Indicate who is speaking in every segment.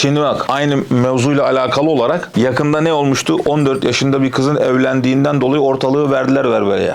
Speaker 1: Şimdi bak aynı mevzuyla alakalı olarak yakında ne olmuştu? 14 yaşında bir kızın evlendiğinden dolayı ortalığı verdiler verbereye.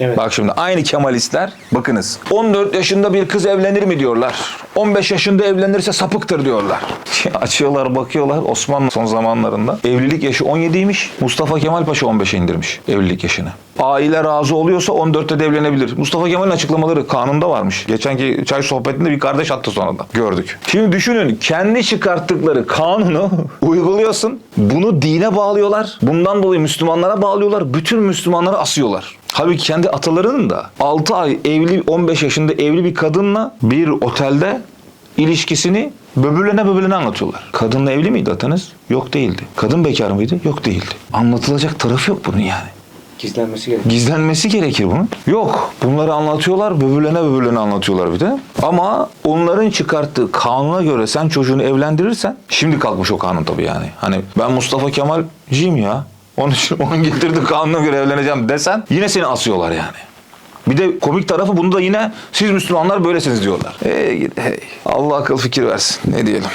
Speaker 2: Evet.
Speaker 1: Bak şimdi aynı Kemalistler bakınız 14 yaşında bir kız evlenir mi diyorlar. 15 yaşında evlenirse sapıktır diyorlar. Açıyorlar bakıyorlar Osmanlı son zamanlarında. Evlilik yaşı 17'ymiş. Mustafa Kemal Paşa 15'e indirmiş evlilik yaşını. Aile razı oluyorsa 14'te de evlenebilir. Mustafa Kemal'in açıklamaları kanunda varmış. Geçenki çay sohbetinde bir kardeş attı sonradan. Gördük. Şimdi düşünün kendi çıkarttıkları kanunu uyguluyorsun. Bunu dine bağlıyorlar. Bundan dolayı Müslümanlara bağlıyorlar. Bütün Müslümanları asıyorlar. Halbuki kendi atalarının da 6 ay evli 15 yaşında evli bir kadınla bir otelde ilişkisini böbürlene böbürlene anlatıyorlar. Kadınla evli miydi atanız? Yok değildi. Kadın bekar mıydı? Yok değildi. Anlatılacak tarafı yok bunun yani.
Speaker 2: Gizlenmesi gerekiyor.
Speaker 1: Gizlenmesi gerekir bunun. Yok. Bunları anlatıyorlar, böbürlene böbürlene anlatıyorlar bir de. Ama onların çıkarttığı kanuna göre sen çocuğunu evlendirirsen, şimdi kalkmış o kanun tabii yani. Hani ben Mustafa Kemal'ciyim ya. Onun için onun getirdiği kanuna göre evleneceğim desen yine seni asıyorlar yani. Bir de komik tarafı bunu da yine siz Müslümanlar böylesiniz diyorlar. Hey, hey. Allah akıl fikir versin. Ne diyelim.